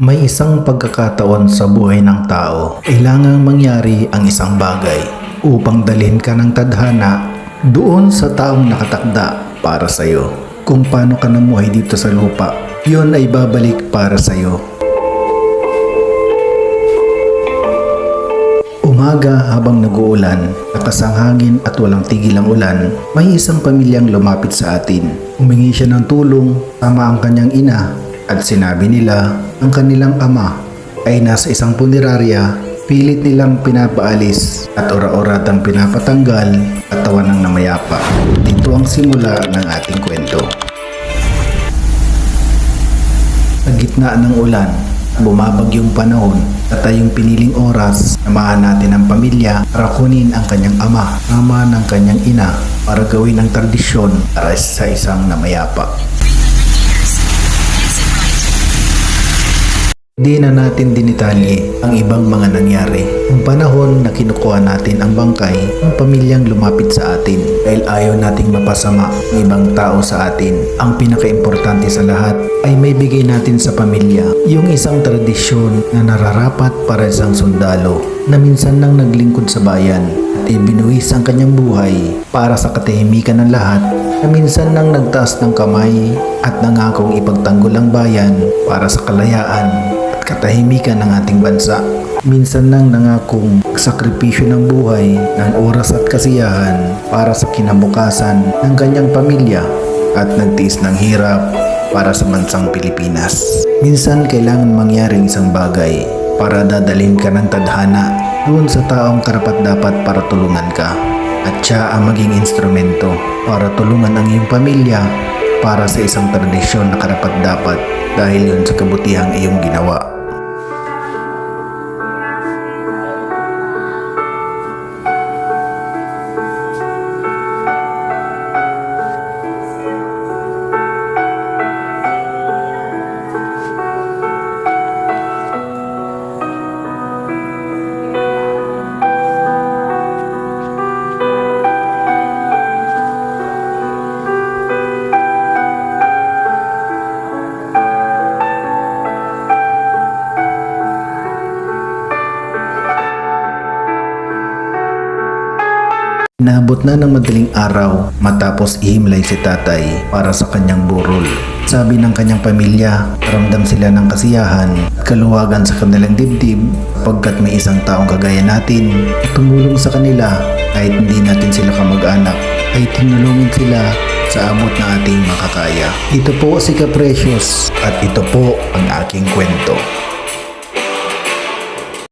May isang pagkakataon sa buhay ng tao, kailangang mangyari ang isang bagay upang dalhin ka ng tadhana doon sa taong nakatakda para sa iyo. Kung paano ka namuhay dito sa lupa, yon ay babalik para sa iyo. Umaga habang nag-uulan, lakas ang hangin at walang tigil ang ulan, may isang pamilyang lumapit sa atin. Humingi siya ng tulong, tama ang kanyang ina, at sinabi nila ang kanilang ama ay nasa isang punerarya, pilit nilang pinapaalis at ora-oratang pinapatanggal at tawa ng namayapa. Dito ang simula ng ating kwento. Sa gitna ng ulan, bumabagyong panahon at tayong piniling oras, samahan natin ang pamilya para kunin ang kanyang ama, ama ng kanyang ina para gawin ang tradisyon para sa isang namayapa. Di na natin dinitalye ang ibang mga nangyari. Ang panahon na kinukuha natin ang bangkay ng pamilyang lumapit sa atin dahil ayaw nating mapasama ang ibang tao sa atin. Ang pinakaimportante sa lahat ay may bigay natin sa pamilya yung isang tradisyon na nararapat para sa isang sundalo na minsan nang naglingkod sa bayan at ibinuwis ang kanyang buhay para sa katahimikan ng lahat na minsan nang nagtaas ng kamay at nangakong ipagtanggol ang bayan para sa kalayaan katahimikan ng ating bansa. Minsan nang nangakong sakripisyo ng buhay, ng oras at kasiyahan para sa kinabukasan ng kanyang pamilya at nagtiis ng hirap para sa bansang Pilipinas. Minsan kailangan mangyari ang isang bagay para dadalhin ka ng tadhana doon sa taong karapat dapat para tulungan ka at siya ang maging instrumento para tulungan ang iyong pamilya para sa isang tradisyon na karapat dapat dahil yun sa kabutihang iyong ginawa. Naabot na ng madaling araw matapos ihimlay si tatay para sa kanyang burol. Sabi ng kanyang pamilya, ramdam sila ng kasiyahan at kaluwagan sa kanilang dibdib pagkat may isang taong kagaya natin tumulong sa kanila kahit hindi natin sila kamag-anak ay tinulungan sila sa abot na ating makakaya. Ito po si Caprecious at ito po ang aking kwento.